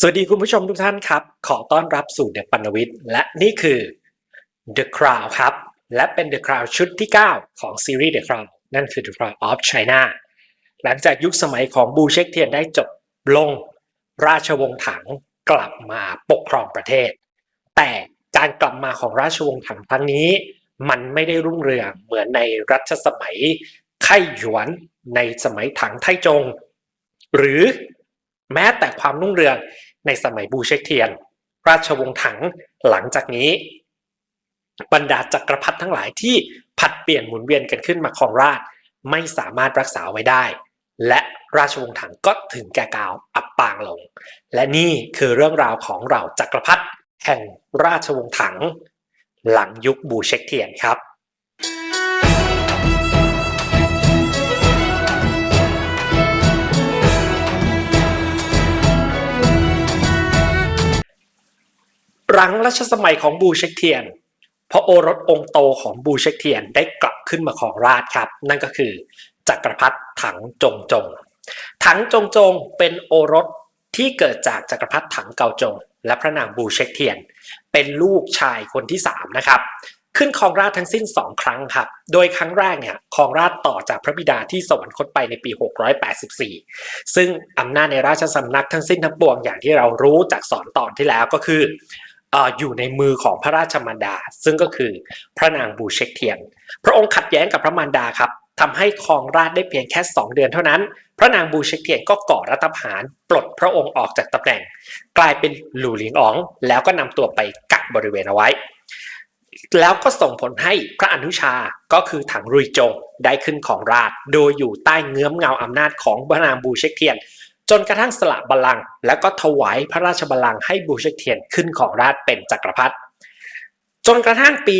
สวัสดีคุณผู้ชมทุกท่านครับ ขอต้อนรับสู่เด e ปันวิทย์และนี่คือ The Crown ครับ และเป็น The Crown ชุดที่ 9 ของซีรีส์ The Crown นั่นคือ The Crown of China หลังจากยุคสมัยของบูเช็กเทียนได้จบลงราชวงศ์ถังกลับมาปกครองประเทศ แต่การกลับมาของราชวงศ์ถังครั้งนี้ มันไม่ได้รุ่งเรืองเหมือนในรัชสมัยไข่หยวนในสมัยถังไทจง หรือ แม้แต่ความรุ่งเรืองในสมัยบูเชกเทียน ราชวงศ์ถังหลังจากนี้ บรรดาจักรพรรดิทั้งหลายที่ผัดเปลี่ยนหมุนเวียนกันขึ้นมาครองราชไม่สามารถรักษาไว้ได้ และราชวงศ์ถังก็ถึงแก่กาวอับปางลง และนี่คือเรื่องราวของเราจักรพรรดิแห่งราชวงศ์ถัง หลังยุคบูเชกเทียนครับ หลังรัชสมัยของบูเช็กเทียน พระโอรสองค์โตของบูเช็กเทียนได้กลับขึ้นมาของราชครับ นั่นก็คือจักรพรรดิถังจงจง ถังจงจงเป็นโอรสที่เกิดจากจักรพรรดิถังเกาจง และพระนางบูเช็กเทียน เป็นลูกชายคนที่สามนะครับขึ้นครองราชทั้งสิ้น 2 ครั้งครับ โดยครั้งแรกเนี่ยครองราชต่อจากพระบิดาที่สวรรคตไปในปี 684 ซึ่งอำนาจในราชสำนักทั้งสิ้นทั้งปวงอย่างที่เรารู้จากสอนตอนที่แล้วก็คือ อยู่ในมือของพระราชมารดา ซึ่งก็คือพระนางบูเช็กเทียน พระองค์ขัดแย้งกับพระมารดาครับทำให้ครองราชได้เพียงแค่ 2 เดือนเท่านั้น พระนางบูเช็กเทียนก็ก่อรัฐประหารปลดพระองค์ออกจากตำแหน่ง กลายเป็นหลู่หลิงอ๋อง แล้วก็นำตัวไปกักบริเวณเอาไว้ แล้วก็ส่งผลให้พระอนุชาก็คือถังรุยจงได้ขึ้นของราช โดยอยู่ใต้เงื้อมเงาอำนาจของพระนางบูเช็กเทียน จนกระทั่งสละบัลลังก์แล้วก็ถวายพระราชบัลลังก์ให้บูเชกเทียนขึ้นของราชเป็นจักรพรรดิจนกระทั่งปี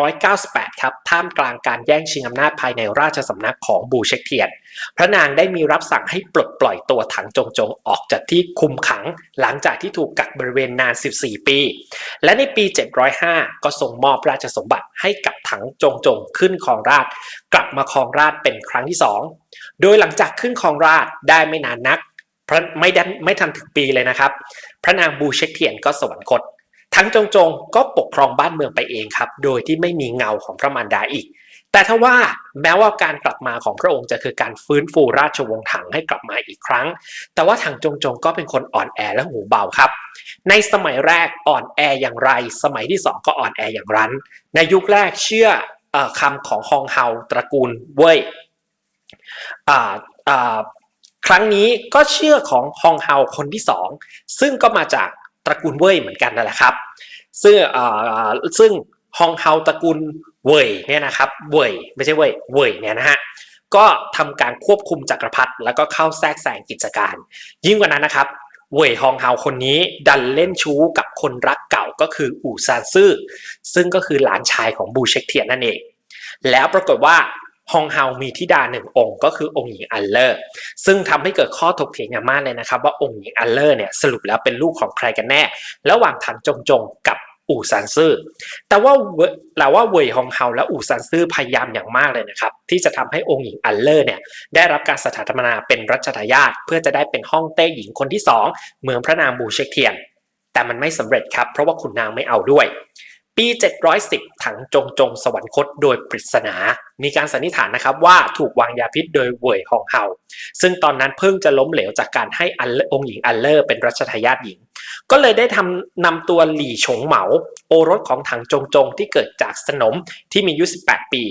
698 ครับ ท่ามกลางการแย่งชิงอำนาจภายในราชสำนักของบูเชกเทียน พระนางได้มีรับสั่งให้ปลดปล่อยตัวถังจงจงออกจากที่คุมขัง หลังจากที่ถูกกักบริเวณนาน 14 ปี และในปี 705 ก็ส่งมอบราชสมบัติให้กับถังจงจงขึ้นครองราช กลับมาครองราชเป็นครั้งที่สอง โดยหลังจากขึ้นครองราชย์ได้ไม่นานนักพระไม่ดันไม่ทันถึงปีเลยนะครับ พระนางบูเช็กเทียนก็สวรรคต ทั้งจงจงก็ปกครองบ้านเมืองไปเองครับ โดยที่ไม่มีเงาของพระมารดาอีก แต่ถ้าว่าแม้ว่าการกลับมาของพระองค์จะคือการฟื้นฟูราชวงศ์ถังให้กลับมาอีกครั้ง แต่ว่าถังจงจงก็เป็นคนอ่อนแอและหูเบาครับ ในสมัยแรกอ่อนแออย่างไร สมัยที่สองก็อ่อนแออย่างรั้น ในยุคแรกเชื่อออคำของฮองเฮาตระกูลเว่ย อ่าอ่าครั้งนี้ก็เชื่อของฮองเฮาคนที่สองซึ่งก็มาจากตระกูลเว่ยเหมือนกันนั่นแหละครับ ซึ่งซึ่งฮองเฮาตระกูลเว่ยเนี่ยนะครับเว่ยไม่ใช่เว่ยเว่ยเนี่ยนะฮะก็ทำการควบคุมจักรพรรดิแล้วก็เข้าแทรกแซงกิจการ ยิ่งกว่านั้นนะครับเว่ยฮองเฮาคนนี้ดันเล่นชู้กับคนรักเก่าก็คืออู่ซานซื่อซึ่งก็คือหลานชายของบูเช็กเทียนนั่นเอง แล้วปรากฏว่า ฮองเฮามีธิดาหนึ่งองค์ก็คือองค์หญิงอัลเลอร์ ซึ่งทำให้เกิดข้อถกเถียงอย่างมากเลยนะครับ ว่าองค์หญิงอัลเลอร์เนี่ยสรุปแล้วเป็นลูกของใครกันแน่ ระหว่างถังจงจงกับอู่ซันซื่อ แต่ว่าเวแต่ว่าเว่ยฮองเฮาและอู่ซันซื่อพยายามอย่างมากเลยนะครับ ที่จะทำให้องค์หญิงอัลเลอร์เนี่ยได้รับการสถาปนาเป็นรัชทายาทเพื่อจะได้เป็นห้องเต้หญิงคนที่สองเมืองพระนางบูเชกเทียน แต่มันไม่สำเร็จครับเพราะว่าขุนนางไม่เอาด้วย ปี 710 ถังจงจงสวรรคตโดยปริศนา มีการสันนิษฐานนะครับว่าถูกวางยาพิษโดยเว่ยฮองเฮา ซึ่งตอนนั้นเพิ่งจะล้มเหลวจากการให้อัลเลองค์หญิงอัลเลอร์เป็นรัชทายาทหญิง ก็เลยได้ทำนำตัวหลี่ฉงเหมา โอรสของถังจงจงที่เกิดจากสนมที่มีอายุ 18 ปี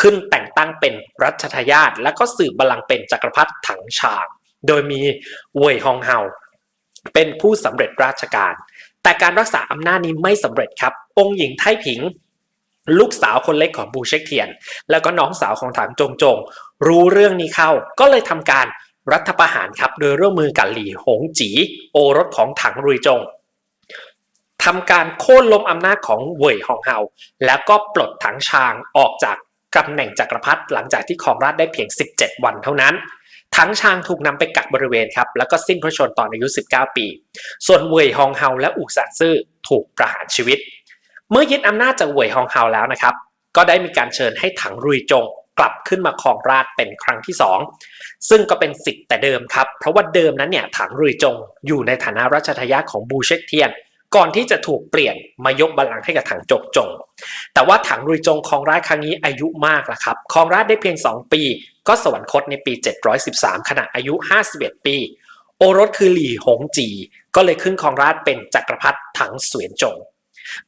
ขึ้นแต่งตั้งเป็นรัชทายาทและก็สืบบัลลังก์เป็นจักรพรรดิถังชาง โดยมีเว่ยฮองเฮาเป็นผู้สำเร็จราชการ แต่การรักษาอำนาจนี้ไม่สำเร็จครับ องค์หญิงไทผิง ลูกสาวคนเล็กของบูเช็กเทียน แล้วก็น้องสาวของถังจงจง รู้เรื่องนี้เข้าก็เลยทำการรัฐประหารครับ โดยร่วมมือกับหลี่หงจีโอรสของถังรุยจงทำการโค่นล้มอำนาจของเว่ยฮองเฮาแล้วก็ปลดถังชางออกจากตำแหน่งจักรพรรดิหลังจากที่ครองราชได้เพียง 17 วันเท่านั้นทั้งชางถูกนำไปกักบริเวณครับ แล้วก็สิ้นพระชนม์ตอนอายุ 19 ปี ส่วนเว่ยฮองเฮาและอู่ซานซื่อถูกประหารชีวิต เมื่อยึดอำนาจจากเว่ยฮองเฮาแล้วนะครับ ก็ได้มีการเชิญให้ถังรุยจงกลับขึ้นมาครองราชเป็นครั้งที่สองซึ่งก็เป็นสิทธิ์แต่เดิมครับ เพราะว่าเดิมนั้นเนี่ยถังรุยจงอยู่ในฐานะรัชทายาทของบูเชกเทียน ก่อนที่จะถูกเปลี่ยนมายกบัลลังก์ให้กับถังจกจง แต่ว่าถังรุยจงครองราชครั้งนี้อายุมากแล้วครับครองราชได้เพียง 2 ปี ก็สวรรคตในปี 713 ขณะอายุ 51 ปี โอรสคือหลี่หงจี ก็เลยขึ้นครองราชเป็นจักรพรรดิถังเสวียนจง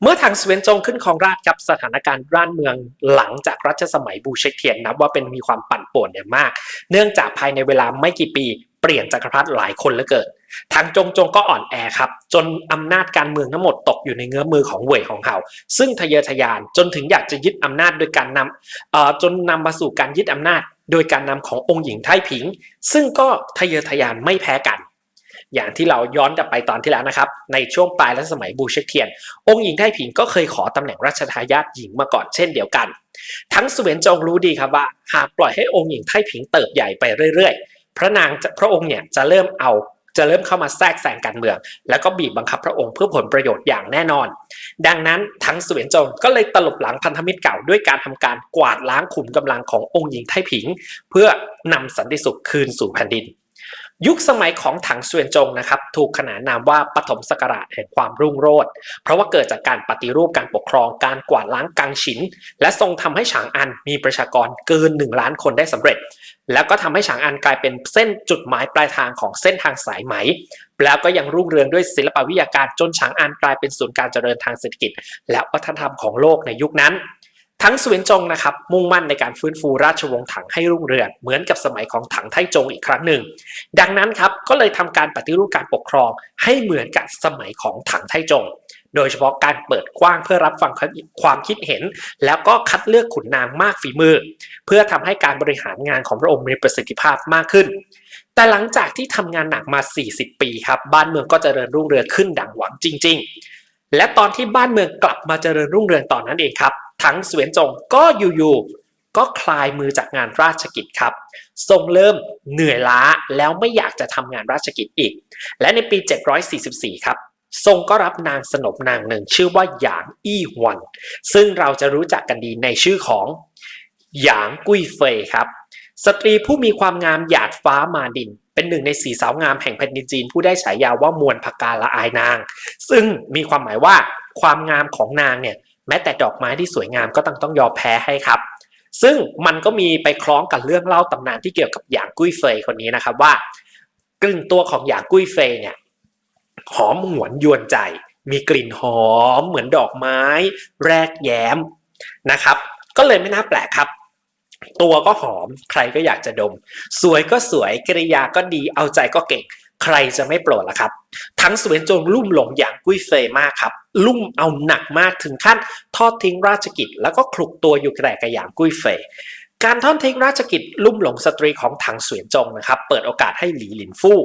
เมื่อถังสเวนจงขึ้นครองราชย์ครับสถานการณ์ร้านเมืองหลังจากรัชสมัยบูเชเทียนนับว่าเป็นมีความปั่นป่วนอย่างมาก เนื่องจากภายในเวลาไม่กี่ปีเปลี่ยนจักรพรรดิหลายคนเหลือเกินทางจงจงก็อ่อนแอครับ จนอำนาจการเมืองทั้งหมดตกอยู่ในเงื้อมือของเหวยของเฮาซึ่งทะเยอทะยานจนถึงอยากจะยึดอำนาจโดยการนำเอ่อจนนำมาสู่การยึดอำนาจ โดยการนำขององค์หญิงไทผิง ซึ่งก็ทะเยอทะยานไม่แพ้กัน อย่างที่เราย้อนกลับไปตอนที่แล้วนะครับ ในช่วงปลายรัชสมัยบูเชกเทียน องค์หญิงไทผิงก็เคยขอตำแหน่งรัชทายาทหญิงมาก่อนเช่นเดียวกัน ทั้งสเวนจงรู้ดีครับว่าหากปล่อยให้องค์หญิงไทผิงเติบใหญ่ไปเรื่อยๆ พระนางพระองค์เนี่ยจะเริ่มเอาจะเริ่มเข้ามาแทรกแซงการเมือง แล้วก็บีบบังคับพระองค์เพื่อผลประโยชน์อย่างแน่นอน ดังนั้นทั้งสเวนจงก็เลยตลบหลังพันธมิตรเก่าด้วยการทำการกวาดล้างขุมกำลังขององค์หญิงไทผิง เพื่อนำสันติสุขคืนสู่แผ่นดิน ยุคสมัยของถังเสวียนจงนะครับถูกขนานนามว่าปฐมศักราชแห่งความรุ่งโรจน์เพราะว่าเกิดจากการปฏิรูปการปกครองการกวาดล้างกังฉิน และทรงทำให้ฉางอันมีประชากรเกิน 1 ล้านคนได้สำเร็จ แล้วก็ทำให้ฉางอันกลายเป็นเส้นจุดหมายปลายทางของเส้นทางสายไหม แล้วก็ยังรุ่งเรืองด้วยศิลปวิทยาการจนฉางอันกลายเป็นศูนย์การเจริญทางเศรษฐกิจ และวัฒนธรรมของโลกในยุคนั้น ทั้งเสวนจงนะครับมุ่งมั่นในการฟื้นฟูราชวงศ์ถังให้รุ่งเรืองเหมือนกับสมัยของถังไทจงอีกครั้งหนึ่ง ดังนั้นครับก็เลยทำการปฏิรูปการปกครองให้เหมือนกับสมัยของถังไทจง โดยเฉพาะการเปิดกว้างเพื่อรับฟังความคิดเห็น แล้วก็คัดเลือกขุนนางมากฝีมือ เพื่อทำให้การบริหารงานของพระองค์มีประสิทธิภาพมากขึ้น แต่หลังจากที่ทำงานหนักมา 40 ปีครับบ้านเมืองก็จเจริญรุ่งเรืองขึ้นดังหวังจริง ๆ และตอนที่บ้านเมืองกลับมาเจริญรุ่งเรืองตอนนั้นเองครับ ทั้งเสวียนจงก็อยู่ๆก็คลายมือจากงานราชกิจครับ ทรงเริ่มเหนื่อยล้าแล้วไม่อยากจะทำงานราชกิจอีก และในปี 744 ครับ ทรงก็รับนางสนมนางหนึ่งชื่อว่าหยางอี้หวัน ซึ่งเราจะรู้จักกันดีในชื่อของหยางกุ้ยเฟยครับ สตรีผู้มีความงามหยาดฟ้ามาดิน เป็นหนึ่งในสีสาวงามแห่งแผ่นดินจีนผู้ได้ฉายาว่ามวลพกาละอายนาง ซึ่งมีความหมายว่าความงามของนางเนี่ยแม้แต่ดอกไม้ที่สวยงามก็ต้องต้องยอมแพ้ให้ครับ ซึ่งมันก็มีไปคล้องกับเรื่องเล่าตำนานที่เกี่ยวกับหยางกุ้ยเฟยคนนี้นะครับว่ากลิ่นตัวของหยางกุ้ยเฟยเนี่ยหอมหวนยวนใจ มีกลิ่นหอมเหมือนดอกไม้ แรกแย้มนะครับ ก็เลยไม่น่าแปลกครับ ตัวก็หอม ใครก็อยากจะดม สวยก็สวยกริยาก็ดีเอาใจก็เก่ง ใครจะไม่โปรดล่ะครับ ทั้งสวนจงลุ่มหลงอย่างกุ้ยเฟยมากครับ ลุ่มเอาหนักมากถึงขั้นทอดทิ้งราชกิจ แล้วก็คลุกตัวอยู่แต่กับอย่างกุ้ยเฟยการทอดทิ้งราชกิจลุ่มหลงสตรีของถังเสวียนจงนะครับ เปิดโอกาสให้หลีหลินฟู่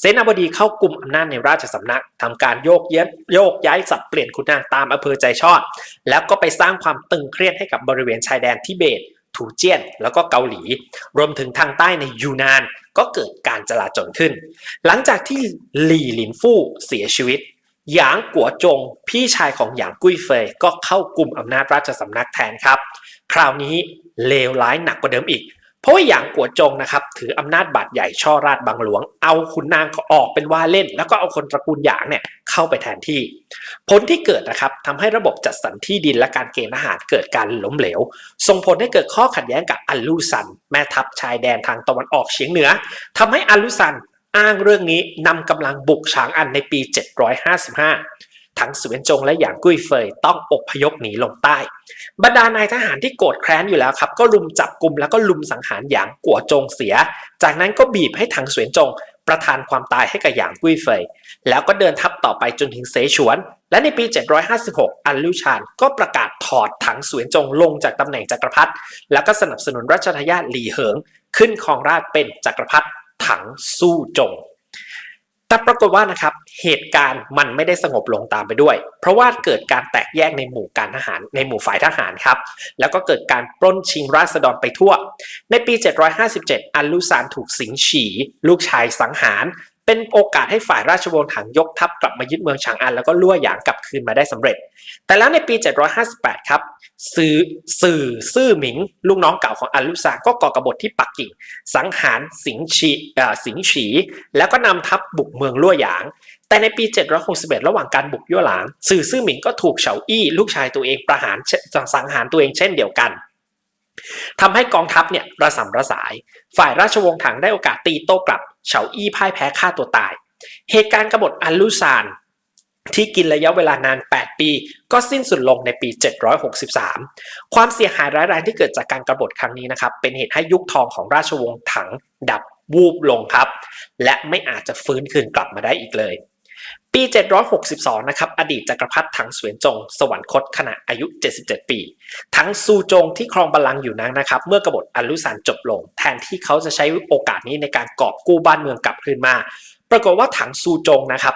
เสนาบดีเข้ากลุ่มอำนาจในราชสำนักทำการโยกเย้ยโยกย้ายสับเปลี่ยนคุณนางตามอำเภอใจชอบแล้วก็ไปสร้างความตึงเครียดให้กับบริเวณชายแดนทิเบต ถูเจี้ยน แล้วก็เกาหลี รวมถึงทางใต้ในยูนาน ก็เกิดการจลาจลขึ้น หลังจากที่หลี่หลินฟู่เสียชีวิตหยางกัวจง พี่ชายของหยางกุ้ยเฟยก็เข้ากลุ่มอำนาจราชสำนักแทนครับ คราวนี้เลวร้ายหนักกว่าเดิมอีก เพราะว่าหยางกัวจงนะครับถืออำนาจบาดใหญ่ช่อราชบังหลวง เอาขุนนางออกเป็นว่าเล่น แล้วก็เอาคนตระกูลหยางเนี่ยเข้าไปแทนที่ ผลที่เกิดนะครับทำให้ระบบจัดสรรที่ดินและการเกณฑ์ทหารเกิดการล้มเหลว ส่งผลให้เกิดข้อขัดแย้งกับอัลลูซัน แม่ทัพชายแดนทางตะวันออกเฉียงเหนือทำให้อัลลูซันอ้างเรื่องนี้นำกำลังบุกฉางอันในปี 755 ทั้งเสวนจงและหยางกุ้ยเฟยต้องอบพยพหนีลงใต้ บรรดานายทหารที่โกรธแค้นอยู่แล้วครับ ก็ลุมจับกลุ่มแล้วก็ลุมสังหารหยางกัวจงเสีย จากนั้นก็บีบให้ถังเสวนจงประทานความตายให้กับหยางกุ้ยเฟย แล้วก็เดินทัพต่อไปจนถึงเสฉวน และในปี 756 อันลูชานก็ประกาศถอดถังเสวนจงลงจากตำแหน่งจักรพรรดิ แล้วก็สนับสนุนรัชทายาทหลี่เหิง ขึ้นครองราชเป็นจักรพรรดิถังสู้จง แต่ปรากฏว่านะครับเหตุการณ์มันไม่ได้สงบลงตามไปด้วย เพราะว่าเกิดการแตกแยกในหมู่การทหารในหมู่ฝ่ายทหารครับ แล้วก็เกิดการปล้นชิงราษฎรไปทั่ว ในปี 757 อันลูซานถูกสิงฉี ลูกชายสังหาร เป็นโอกาสให้ฝ่ายราชวงศ์ถังยกทัพกลับมายึดเมืองฉางอัน แล้วก็ล่วหยางกลับคืนมาได้สำเร็จ แต่แล้วในปี 758 ครับ สื่อสื่อซื่อหมิง ลูกน้องเก่าของอัลลุซาก็ก่อกบฏที่ปักกิ่ง สังหารสิงฉีสิงฉี แล้วก็นำทัพบุกเมืองลั่วหยาง แต่ในปี 761 ระหว่างการบุกยั่วหลาง สื่อซื่อหมิงก็ถูกเฉาอี้ลูกชายตัวเองประหารสังหารตัวเองเช่นเดียวกันทำให้กองทัพเนี่ยระสำระสาย ฝ่ายราชวงศ์ถังได้โอกาสตีโต้กลับ เฉาอี้พ่ายแพ้ฆ่าตัวตาย เหตุการณ์กบฏอัลลุซาน ที่กินระยะเวลานาน 8 ปี ก็สิ้นสุดลงในปี 763 ความเสียหายร้ายแรงที่เกิดจากการกบฏครั้งนี้นะครับ เป็นเหตุให้ยุคทองของราชวงศ์ถังดับวูบลงครับ และไม่อาจจะฟื้นคืนกลับมาได้อีกเลย ปี 762 นะครับ อดีตจักรพรรดิถังเสวียนจง สวรรคตขณะอายุ 77 ปี ทั้งซูจงที่ครองบัลลังก์อยู่นั้นนะครับ เมื่อกบฏอัลลุซานจบลง แทนที่เขาจะใช้โอกาสนี้ในการกอบกู้บ้านเมืองกลับคืนมา ปรากฏว่าถังซูจงนะครับ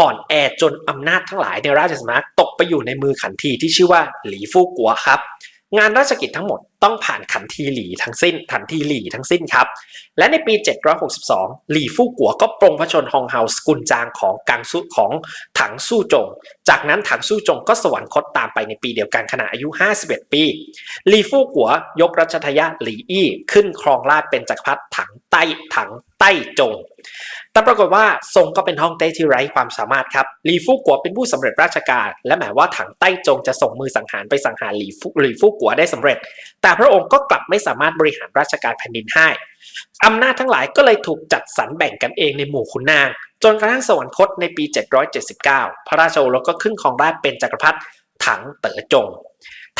อ่อนแอจนอำนาจทั้งหลายในราชสำนักตกไปอยู่ในมือขันทีที่ชื่อว่าหลีฟู่กัวครับ งานราชกิจทั้งหมดต้องผ่านขันทีหลีทั้งสิ้นขันทีหลีทั้งสิ้นครับ และในปี 762 หลีฟู่กัวก็ปรงพระชนม์ฮองเฮาสกุลจางของกังซุของถังสู้จง จากนั้นถังสู้จงก็สวรรคตตามไปในปีเดียวกันขณะอายุ 51 ปีหลีฟู่กัวยกรัชทายาทหลีอี้ขึ้นครองราชเป็นจักรพรรดิถังไต้ถังไต้จง แต่ปรากฏว่าทรงก็เป็นฮ่องเต้ที่ไร้ความสามารถครับหลีฟู่กัวเป็นผู้สำเร็จราชการ และแม้ว่าถังไต้จงจะส่งมือสังหารไปสังหารหลีฟู่หลีฟู่กัวได้สำเร็จ แต่พระองค์ก็กลับไม่สามารถบริหารราชการแผ่นดินให้อำนาจทั้งหลายก็เลยถูกจัดสรรแบ่งกันเองในหมู่ขุนนาง จนกระทั่งสวรรคตในปี 779 พระราชโอรสก็ขึ้นครองราชย์เป็นจักรพรรดิถังเต๋อจง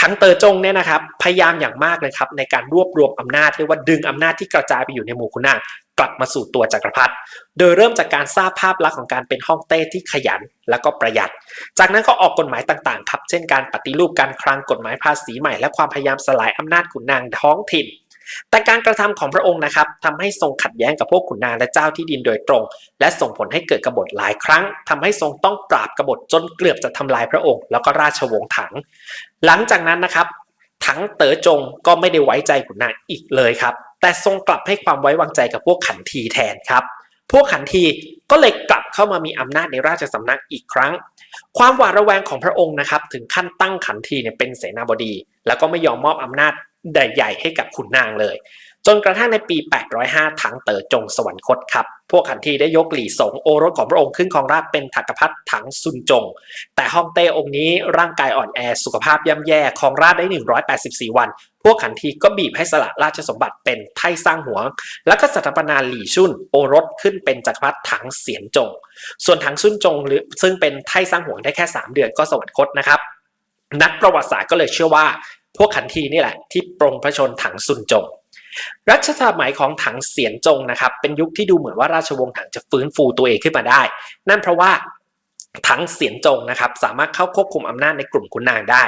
ถังเตอจงเนี่ยนะครับพยายามอย่างมากเลยครับในการรวบรวมอำนาจเรียกว่าดึงอำนาจที่กระจายไปอยู่ในหมู่ขุนนาง กลับมาสู่ตัวจักรพรรดิโดยเริ่มจากการสร้างภาพลักษณ์ของการเป็นฮ่องเต้ที่ขยันและก็ประหยัด จากนั้นก็ออกกฎหมายต่างๆครับเช่นการปฏิรูปการคลังกฎหมายภาษีใหม่และความพยายามสลายอำนาจขุนนางท้องถิ่น แต่การกระทำของพระองค์นะครับทำให้ทรงขัดแย้งกับพวกขุนนางและเจ้าที่ดินโดยตรง และส่งผลให้เกิดกบฏหลายครั้งทำให้ทรงต้องปราบกบฏจนเกือบจะทำลายพระองค์ แล้วก็ราชวงศ์ถัง หลังจากนั้นนะครับ ถังเต๋อจงก็ไม่ได้ไว้ใจขุนนางอีกเลยครับ แต่ทรงกลับให้ความไว้วางใจกับพวกขันทีแทนครับ พวกขันทีก็เลยกลับเข้ามามีอำนาจในราชสำนักอีกครั้ง ความหวาดระแวงของพระองค์นะครับถึงขั้นตั้งขันทีเนี่ยเป็นเสนาบดี แล้วก็ไม่ยอมมอบอำนาจใหญ่ๆให้กับขุนนางเลย จนกระทั่งในปี 805 ถังเต๋อจงสวรรคตครับ พวกขันทีได้ยกหลี่สงโอรสของพระองค์ขึ้นครองราชเป็นถักพรรดิถังซุนจง แต่ฮ่องเต้องค์นี้ร่างกายอ่อนแอสุขภาพย่ำแย่ครองราชย์ได้ 184 วัน พวกขันทีก็บีบให้สละราชสมบัติเป็นไทสร้างหัว แล้วก็สถาปนาหลี่ชุนโอรสขึ้นเป็นจักรพรรดิถังเสียนจง ส่วนถังซุนจงหรือซึ่งเป็นไทสร้างหัวได้แค่ 3 เดือนก็สวรรคตนะครับนักประวัติศาสตร์ก็เลยเชื่อว่า พวกขันทีนี่แหละที่ปรงพระชนถังซุนจง รัชสมัยของถังเสียนจงนะครับเป็นยุคที่ดูเหมือนว่าราชวงศ์ถังจะฟื้นฟูตัวเองขึ้นมาได้ นั่นเพราะว่าถังเสียนจงนะครับสามารถเข้าควบคุมอำนาจในกลุ่มขุนนางได้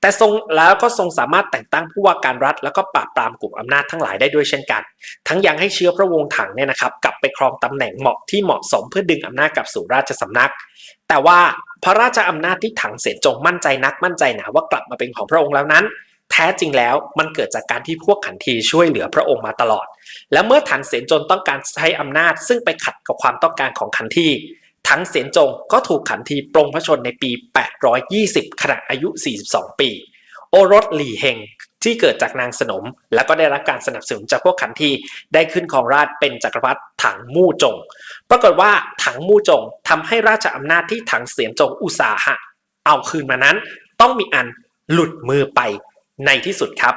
แต่ทรงแล้วก็ทรงสามารถแต่งตั้งผู้ว่าการรัฐ แล้วก็ปราบปรามกลุ่มอำนาจทั้งหลายได้ด้วยเช่นกัน ทั้งยังให้เชื้อพระวงศ์ถังเนี่ยนะครับกลับไปครองตำแหน่งเหมาะที่เหมาะสมเพื่อดึงอำนาจกลับสู่ราชสำนัก แต่ว่าพระราชอำนาจที่ถังเสียนจงมั่นใจนักมั่นใจหนาว่ากลับมาเป็นของพระองค์แล้วนั้น แท้จริงแล้วมันเกิดจากการที่พวกขันทีช่วยเหลือพระองค์มาตลอด และเมื่อถังเสียนจงต้องการใช้อำนาจ ซึ่งไปขัดกับความต้องการของขันทีถังเสียนจงก็ถูกขันทีปรงพระชนในปี 820 ขณะอายุ 42 ปี โอรสหลี่เฮงที่เกิดจากนางสนม และก็ได้รับการสนับสนุนจากพวกขันทีได้ขึ้นครองราชเป็นจักรพรรดิถังมู่จง ปรากฏว่าถังมู่จงทำให้ราชอำนาจที่ถังเสียนจงอุตสาหะ เอาคืนมานั้น ต้องมีอันหลุดมือไป ในที่สุดครับ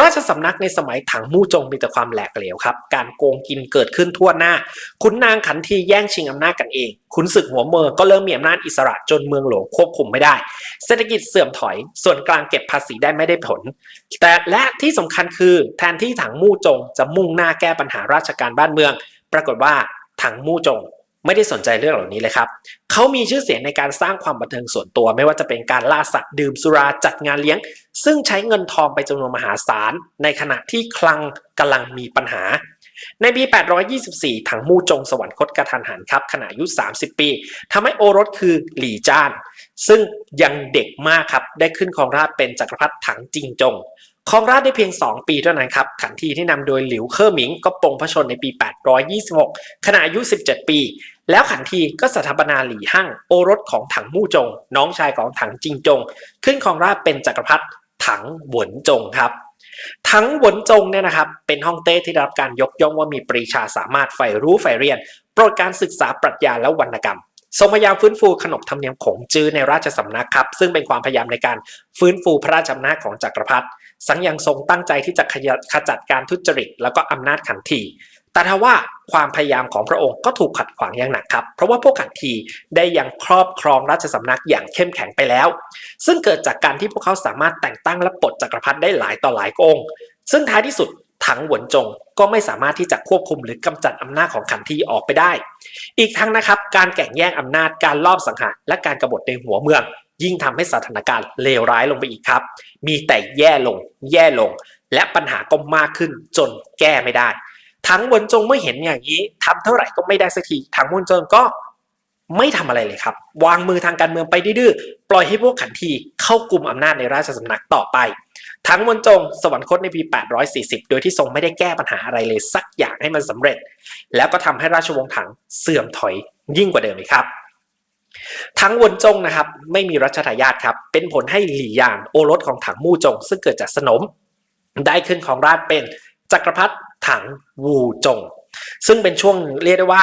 ราชสำนักในสมัยถังมู่จงมีแต่ความแหลกเหลวครับ การโกงกินเกิดขึ้นทั่วหน้า ขุนนางขันทีแย่งชิงอำนาจกันเอง ขุนศึกหัวเมืองก็เริ่มมีอำนาจอิสระจนเมืองหลวงควบคุมไม่ได้ เศรษฐกิจเสื่อมถอย ส่วนกลางเก็บภาษีได้ไม่ได้ผล แต่และที่สำคัญคือแทนที่ถังมู่จงจะมุ่งหน้าแก้ปัญหาราชการบ้านเมือง ปรากฏว่าถังมู่จง ไม่ได้สนใจเรื่องเหล่านี้เลยครับเขามีชื่อเสียงในการสร้างความบันเทิงส่วนตัว ไม่ว่าจะเป็นการล่าสัตว์ดื่มสุราจัดงานเลี้ยง ซึ่งใช้เงินทองไปจำนวนมหาศาล ในขณะที่คลังกำลังมีปัญหา ในปี 824 ถังมู่จงสวรรคตกระทันหันครับขณะอายุ 30 ปีทำให้โอรสคือหลี่จ้าน ซึ่งยังเด็กมากครับได้ขึ้นครองราชเป็นจักรพรรดิถังจิงจงครองราชได้เพียง 2 ปีเท่านั้นครับ ขันทีที่นำโดยหลิวเคอร์หมิงก็ปรงพระชนในปี 826 ขณะอายุ 17 ปี แล้วขันทีก็สถาปนาหลี่หั่งโอรสของถังมู่จง น้องชายของถังจิงจง ขึ้นครองราชเป็นจักรพรรดิถังหวนจงครับ ทั้งหวนจงเนี่ยนะครับเป็นฮ่องเต้ที่ได้รับการยกย่องว่ามีปรีชาสามารถใฝ่รู้ใฝ่เรียน โปรดการศึกษาปรัชญาและวรรณกรรมทรงพยายามฟื้นฟูขนบธรรมเนียมขงจื้อในราชสำนักครับซึ่งเป็นความพยายามในการฟื้นฟูพระราชอำนาจของจักรพรรดิสังยังทรงตั้งใจที่จะขจัดการทุจริต แล้วก็อำนาจขันที แต่ทว่าความพยายามของพระองค์ก็ถูกขัดขวางอย่างหนักครับ เพราะว่าพวกขันทีได้ยังครอบครองราชสำนักอย่างเข้มแข็งไปแล้ว ซึ่งเกิดจากการที่พวกเขาสามารถแต่งตั้งและปลดจักรพรรดิได้หลายต่อหลายองค์ ซึ่งท้ายที่สุดถังหวนจงก็ไม่สามารถที่จะควบคุมหรือกำจัดอำนาจของขันทีออกไปได้ อีกทั้งนะครับการแข่งแย่งอำนาจการลอบสังหารและการกบฏในหัวเมือง ยิ่งทำให้สถานการณ์เลวร้ายลงไปอีกครับ มีแต่แย่ลง แย่ลง และปัญหาก็มากขึ้นจนแก้ไม่ได้ ทั้งวนจงเมื่อเห็นอย่างนี้ทำเท่าไหร่ก็ไม่ได้สักทีทั้งวนจงก็ไม่ทำอะไรเลยครับ วางมือทางการเมืองไปดื้อปล่อยให้พวกขันทีเข้ากลุ่มอำนาจในราชสำนักต่อไป ทั้งวลจงสวรรคตในปี 840 โดยที่ทรงไม่ได้แก้ปัญหาอะไรเลยสักอย่างให้มันสำเร็จ แล้วก็ทำให้ราชวงศ์ถังเสื่อมถอยยิ่งกว่าเดิมอีกครับทั้งวนจงนะครับไม่มีรัชทายาทครับเป็นผลให้หลี่ยานโอรสของถังมู่จง ซึ่งเกิดจากสนม ได้ขึ้นของราชเป็นจักรพรรดิ ถังวูจง ซึ่งเป็นช่วงเรียกได้ว่า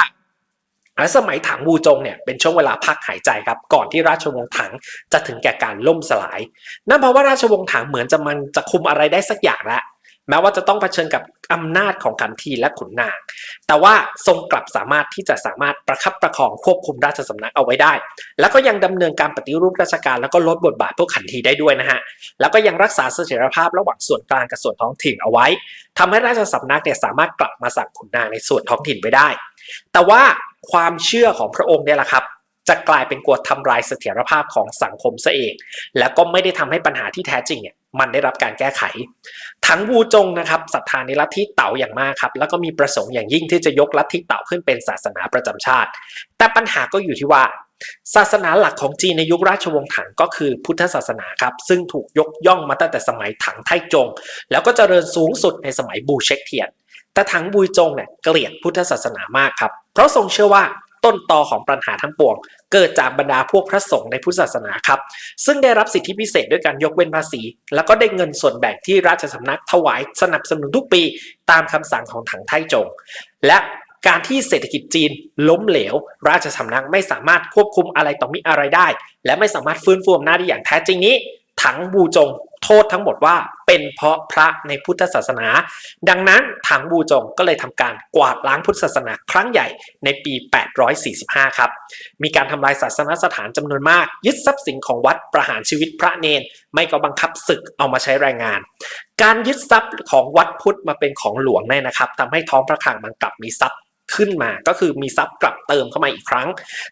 และสมัยถังวูจงเนี่ยเป็นช่วงเวลาพักหายใจครับก่อนที่ราชวงศ์ถังจะถึงแก่การล่มสลาย นั่นเพราะว่าราชวงศ์ถังเหมือนจะมันจะคุมอะไรได้สักอย่างแล้ว แม้ว่าจะต้องเผชิญกับอำนาจของขันทีและขุนนาง แต่ว่าทรงกลับสามารถที่จะสามารถประคับประคองควบคุมราชสำนักเอาไว้ได้ แล้วก็ยังดำเนินการปฏิรูปราชการแล้วก็ลดบทบาทพวกขันทีได้ด้วยนะฮะ แล้วก็ยังรักษาเสถียรภาพระหว่างส่วนกลางกับส่วนท้องถิ่นเอาไว้ทำให้ราชสำนักเนี่ยสามารถกลับมาสั่งขุนนางในส่วนท้องถิ่นไว้ได้ แต่ว่าความเชื่อของพระองค์เนี่ยแหละครับจะกลายเป็นกวดทำลายเสถียรภาพของสังคมซะเอง แล้วก็ไม่ได้ทำให้ปัญหาที่แท้จริงเนี่ย มันได้รับการแก้ไข ทั้งวูจงนะครับศรัทธาในลัทธิเต๋าอย่างมากครับแล้วก็มีประสงค์อย่างยิ่งที่จะยกลัทธิเต๋าขึ้นเป็นศาสนาประจำชาติ แต่ปัญหาก็อยู่ที่ว่า ศาสนาหลักของจีนในยุคราชวงศ์ถังก็คือพุทธศาสนาครับซึ่งถูกยกย่องมาตั้งแต่สมัยถังไทจง แล้วก็เจริญสูงสุดในสมัยบูเช็กเทียนแต่ถังบุยจงเนี่ยเกลียดพุทธศาสนามากครับเพราะทรงเชื่อว่า ต้นตอของปัญหาทั้งปวง เกิดจากบรรดาพวกพระสงฆ์ในพุทธศาสนาครับ ซึ่งได้รับสิทธิพิเศษด้วยการยกเว้นภาษี แล้วก็ได้เงินส่วนแบ่งที่ราชสำนักถวายสนับสนุนทุกปี ตามคำสั่งของถังไทจง และการที่เศรษฐกิจจีนล้มเหลว ราชสำนักไม่สามารถควบคุมอะไรต่อมิอะไรได้ และไม่สามารถฟื้นฟูอำนาจได้อย่างแท้จริงนี้ ถังบูจงโทษทั้งหมดว่าเป็นเพราะพระในพุทธศาสนา ดังนั้นถังบูจงก็เลยทำการกวาดล้างพุทธศาสนาครั้งใหญ่ในปี 845 ครับ มีการทำลายศาสนสถานจำนวนมาก ยึดทรัพย์สินของวัดประหารชีวิตพระเนน ไม่ก็บังคับศึกเอามาใช้แรงงาน การยึดทรัพย์ของวัดพุทธมาเป็นของหลวงเนี่ยนะครับทำให้ท้องพระคลังมันกลับมีทรัพย์ ขึ้นมาก็คือมีทรัพย์กลับเติมเข้ามาอีกครั้ง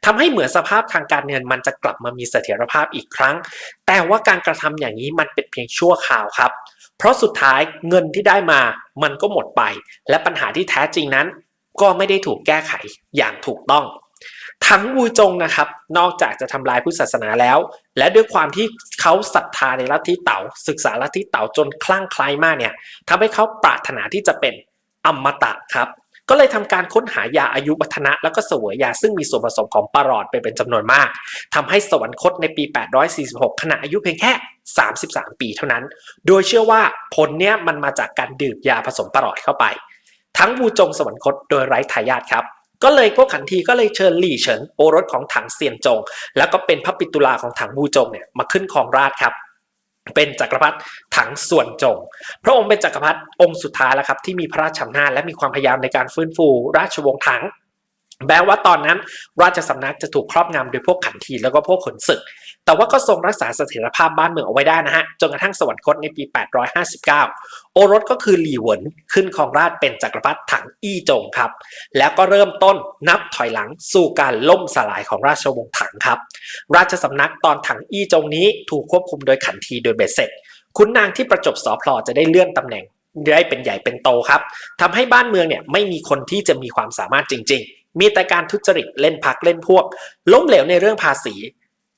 ทำให้เหมือนสภาพทางการเงินมันจะกลับมามีเสถียรภาพอีกครั้ง แต่ว่าการกระทำอย่างนี้มันเป็นเพียงชั่วคราวครับ เพราะสุดท้ายเงินที่ได้มามันก็หมดไป และปัญหาที่แท้จริงนั้น ก็ไม่ได้ถูกแก้ไขอย่างถูกต้อง ทั้งวูจงนะครับ นอกจากจะทำลายพุทธศาสนาแล้ว และด้วยความที่เขาศรัทธาในลัทธิเต๋าศึกษาลัทธิเต๋าจนคลั่งไคล้มากเนี่ยทำให้เขาปรารถนาที่จะเป็นอมตะครับ ก็เลยทำการค้นหายาอายุวัฒนะแล้วก็เสวยยาซึ่งมีส่วนผสมของปารอดไปเป็นจำนวนมากทำให้สวรรคตในปี 846 ขณะอายุเพียงแค่ 33 ปีเท่านั้น โดยเชื่อว่าผลเนี้ยมันมาจากการดื่มยาผสมปารอดเข้าไป ทั้งวูจงสวรรคตโดยไร้ทายาทครับก็เลยพวกขันทีก็เลยเชิญหลี่เฉินโอรสของถังเซียนจง แล้วก็เป็นพระปิตุลาของถังวูจงเนี่ยมาขึ้นครองราชครับ เป็นจักรพรรดิถังส่วนจง พระองค์เป็นจักรพรรดิองค์สุดท้ายแล้วครับที่มีพระราชอำนาจและมีความพยายามในการฟื้นฟูราชวงศ์ถัง แม้ว่าตอนนั้นราชสำนักจะถูกครอบงำโดยพวกขันทีแล้วก็พวกขนศึก แต่ว่าก็ทรงรักษาเสถียรภาพบ้านเมืองเอาไว้ได้นะฮะ จนกระทั่งสวรรคตในปี 859 โอรสก็คือหลี่หวนขึ้นครองราชเป็นจักรพรรดิถังอี้จงครับ แล้วก็เริ่มต้นนับถอยหลังสู่การล่มสลายของราชวงศ์ถังครับ ราชสำนักตอนถังอี้จงนี้ถูกควบคุมโดยขันทีโดยเบ็ดเสร็จขุนนางที่ประจบสอพลอจะได้เลื่อนตำแหน่งได้เป็นใหญ่เป็นโตครับทำให้บ้านเมืองเนี่ยไม่มีคนที่จะมีความสามารถจริง ๆ มีแต่การทุจริตเล่นพักเล่นพวก ล้มเหลวในเรื่องภาษี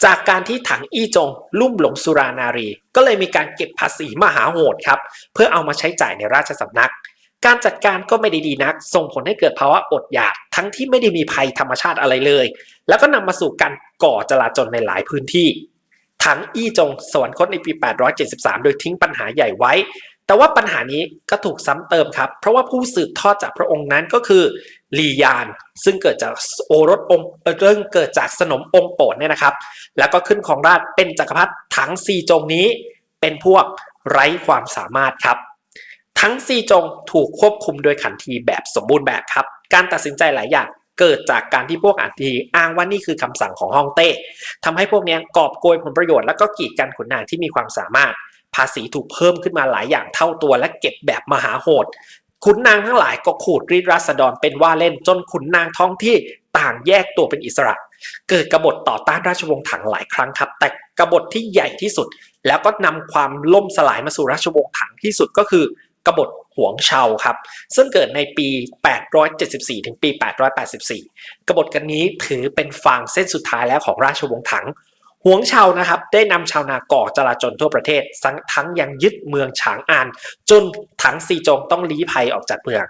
จากการที่ถังอี้จง ลุ่มหลงสุรานารี ก็เลยมีการเก็บภาษีมหาโหดครับ เพื่อเอามาใช้จ่ายในราชสำนัก การจัดการก็ไม่ได้ดีนัก ส่งผลให้เกิดภาวะอดอยาก ทั้งที่ไม่ได้มีภัยธรรมชาติอะไรเลย แล้วก็นำมาสู่การก่อจลาจลในหลายพื้นที่ ถังอี้จงสวรรคตในปี 873 โดยทิ้งปัญหาใหญ่ไว้ แต่ว่าปัญหานี้ก็ถูกซ้ำเติมครับ เพราะว่าผู้สืบทอดจากพระองค์นั้นก็คือลียาน ซึ่งเกิดจากโอรสองค์เรื่องเกิดจากสนมองค์โปรดเนี่ยนะครับ แล้วก็ขึ้นของราชเป็นจักรพรรดิถังซีจงนี้ เป็นพวกไร้ความสามารถครับ ทั้งซีจงถูกควบคุมโดยขันทีแบบสมบูรณ์แบบครับ การตัดสินใจหลายอย่างเกิดจากการที่พวกขันทีอ้างว่านี่คือคำสั่งของฮ่องเต้ทำให้พวกนี้กอบโกยผลประโยชน์แล้วก็กีดกันขุนนางที่มีความสามารถ ภาษีถูกเพิ่มขึ้นมาหลายอย่างเท่าตัวและเก็บแบบมหาโหดขุนนางทั้งหลายก็ขูดรีดราษฎรเป็นว่าเล่นจนขุนนางท้องที่ต่างแยกตัวเป็นอิสระ เกิดกบฏต่อต้านราชวงศ์ถังหลายครั้งครับ แต่กบฏที่ใหญ่ที่สุด แล้วก็นำความล่มสลายมาสู่ราชวงศ์ถังที่สุดก็คือกบฏหวงเชาครับ ซึ่งเกิดในปี 874 ถึงปี 884 กบฏกันนี้ถือเป็นฟางเส้นสุดท้ายแล้วของราชวงศ์ถัง หวงเชานะครับได้นำชาวนาก่อจลาจลทั่วประเทศทั้งยังยึดเมืองฉางอานจนถังซีจงต้องลี้ภัยออกจากเมือง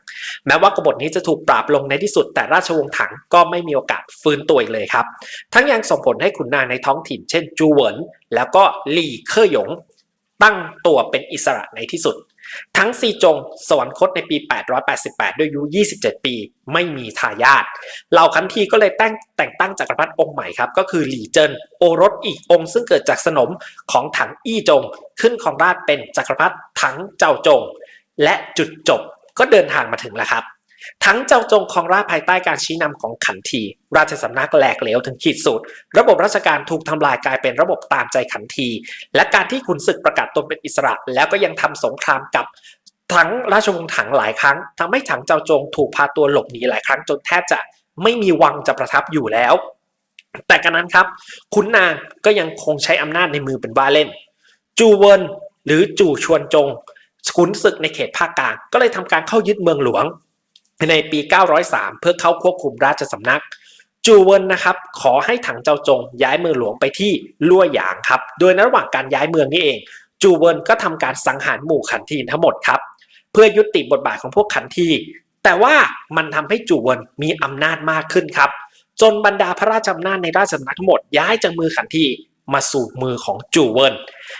แม้ว่ากบฏนี้จะถูกปราบลงในที่สุด แต่ราชวงศ์ถังก็ไม่มีโอกาสฟื้นตัวอีกเลยครับ ทั้งยังส่งผลให้ขุนนางในท้องถิ่นเช่นจูเหวินแล้วก็หลี่เคอหยงตั้งตัวเป็นอิสระในที่สุด ทั้งซีจงสวรรคตในปี 888 ด้วยอายุ 27 ปี ไม่มีทายาทเหล่าคันทีก็เลยแต่งแต่งตั้งจักรพรรดิองค์ใหม่ครับ ก็คือหลี่เจินโอรสอีกองค์ซึ่งเกิดจากสนมของถังอี้จง ขึ้นของราชเป็นจักรพรรดิถังเจ้าจง และจุดจบก็เดินทางมาถึงแล้วครับ ทั้งเจ้าจงของราชภายใต้การชี้นำของขันที ราชสำนักแหลกเหลวถึงขีดสุด ระบบราชการถูกทำลายกลายเป็นระบบตามใจขันที และการที่ขุนศึกประกาศตนเป็นอิสระ แล้วก็ยังทำสงครามกับทั้งราชวงศ์ถังหลายครั้งทำให้ถังเจ้าจงถูกพาตัวหลบหนีหลายครั้งจนแทบจะไม่มีวังจะประทับอยู่แล้ว แต่กันนั้นครับขุนนางก็ยังคงใช้อำนาจในมือเป็นว่าเล่น จูเวินหรือจู่ชวนจงขุนศึกในเขตภาคกลางก็เลยทำการเข้ายึดเมืองหลวง ในปี 903 เพื่อเข้าควบคุมราชสำนัก จูเวินนะครับ ขอให้ถังเจ้าจงย้ายเมืองหลวงไปที่ลั่วหยางครับ โดยในระหว่างการย้ายเมืองนี่เอง จูเวินก็ทำการสังหารหมู่ขันทีทั้งหมดครับ เพื่อยุติบทบาทของพวกขันทีแต่ว่ามันทำให้จูเวินมีอำนาจมากขึ้นครับ จนบรรดาพระราชอำนาจในราชสำนักทั้งหมดย้ายจากมือขันทีมาสู่มือของจูเวิน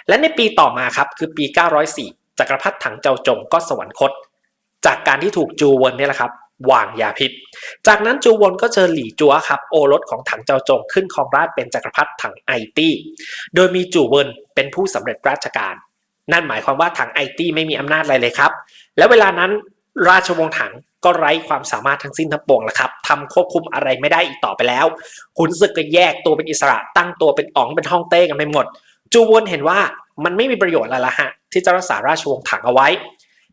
และในปีต่อมาครับคือปี 904จักรพรรดิถังเจ้าจงก็สวรรคต จากการที่ถูกจูวนเนี่ยแหละครับวางยาพิษ จากนั้นจูวนก็เชิญหลี่จัวครับโอรสของถังเจ้าจงขึ้นครองราชเป็นจักรพรรดิถังไอตี้ โดยมีจูเวินเป็นผู้สำเร็จราชการ นั่นหมายความว่าถังไอตี้ไม่มีอำนาจอะไรเลยครับ และเวลานั้นราชวงศ์ถังก็ไร้ความสามารถทั้งสิ้นทั้งปวงแล้วครับทำควบคุมอะไรไม่ได้อีกต่อไปแล้วขุนศึกก็แยกตัวเป็นอิสระตั้งตัวเป็นอ๋องเป็นฮ่องเต้กันไปหมด จูวนเห็นว่ามันไม่มีประโยชน์อะไรละฮะที่จะรักษาราชวงศ์ถังเอาไว้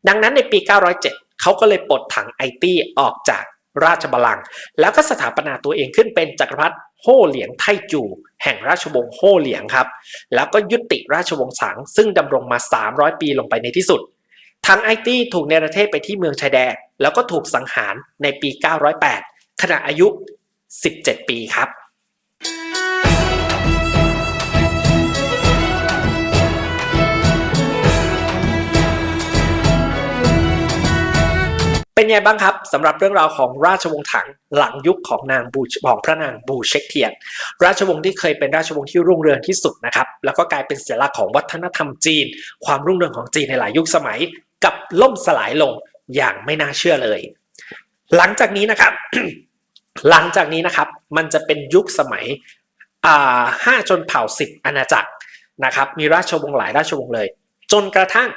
ดังนั้นในปี 907 เขาก็เลยปลดถังไอตี้ออกจากราชบัลลังก์แล้วก็สถาปนาตัวเองขึ้นเป็นจักรพรรดิโฮเหลียงไทจู แห่งราชวงศ์โฮเหลียงครับ แล้วก็ยุติราชวงศ์สัง ซึ่งดำรงมา 300 ปีลงไปในที่สุดทางไอตี้ถูกเนรเทศไปที่เมืองชายแดนแล้วก็ถูกสังหารในปี 908 ขณะอายุ 17 ปีครับ ไงบ้างครับสำหรับเรื่องราวของราชวงศ์ถังหลังยุคของนางบูของพระนางบูเช็กเทียน ราชวงศ์ที่เคยเป็นราชวงศ์ที่รุ่งเรืองที่สุดนะครับแล้วก็กลายเป็นสัญลักษณ์ของวัฒนธรรมจีน ความรุ่งเรืองของจีนในหลายยุคสมัย กับล่มสลายลงอย่างไม่น่าเชื่อเลย หลังจากนี้นะครับ หลังจากนี้นะครับมันจะเป็นยุคสมัยห้าชนเผ่าสิบอาณาจักรนะครับมีราชวงศ์หลายราชวงศ์เลย จนกระทั่ง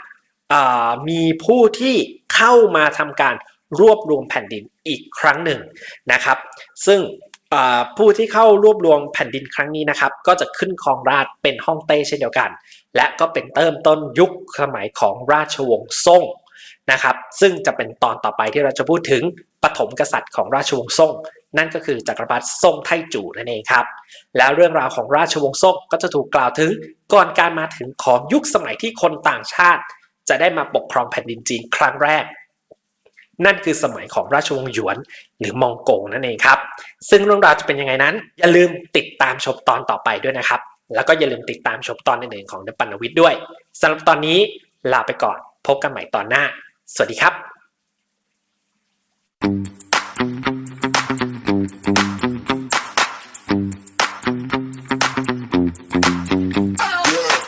มีผู้ที่เข้ามาทำการ รวบรวมแผ่นดินอีกครั้งหนึ่งนะครับ ซึ่งผู้ที่เข้ารวบรวมแผ่นดินครั้งนี้นะครับ ก็จะขึ้นครองราชเป็นฮ่องเต้เช่นเดียวกัน และก็เป็นเริ่มต้นยุคสมัยของราชวงศ์ซ่งนะครับ ซึ่งจะเป็นตอนต่อไปที่เราจะพูดถึงปฐมกษัตริย์ของราชวงศ์ซ่ง นั่นก็คือจักรพรรดิซ่งไทจู่นั่นเองครับ แล้วเรื่องราวของราชวงศ์ซ่งก็จะถูกกล่าวถึงก่อนการมาถึงของยุคสมัยที่คนต่างชาติ จะได้มาปกครองแผ่นดินจีนครั้งแรก นั่นคือสมัยของราชวงศ์หยวนหรือมองโกนั่นเองครับ ซึ่งเรื่องราวจะเป็นยังไงนั้น อย่าลืมติดตามชมตอนต่อไปด้วยนะครับ แล้วก็อย่าลืมติดตามชมตอนอื่นๆของเดปันวิทย์ด้วยสำหรับตอนนี้ลาไปก่อน พบกันใหม่ตอนหน้า สวัสดีครับ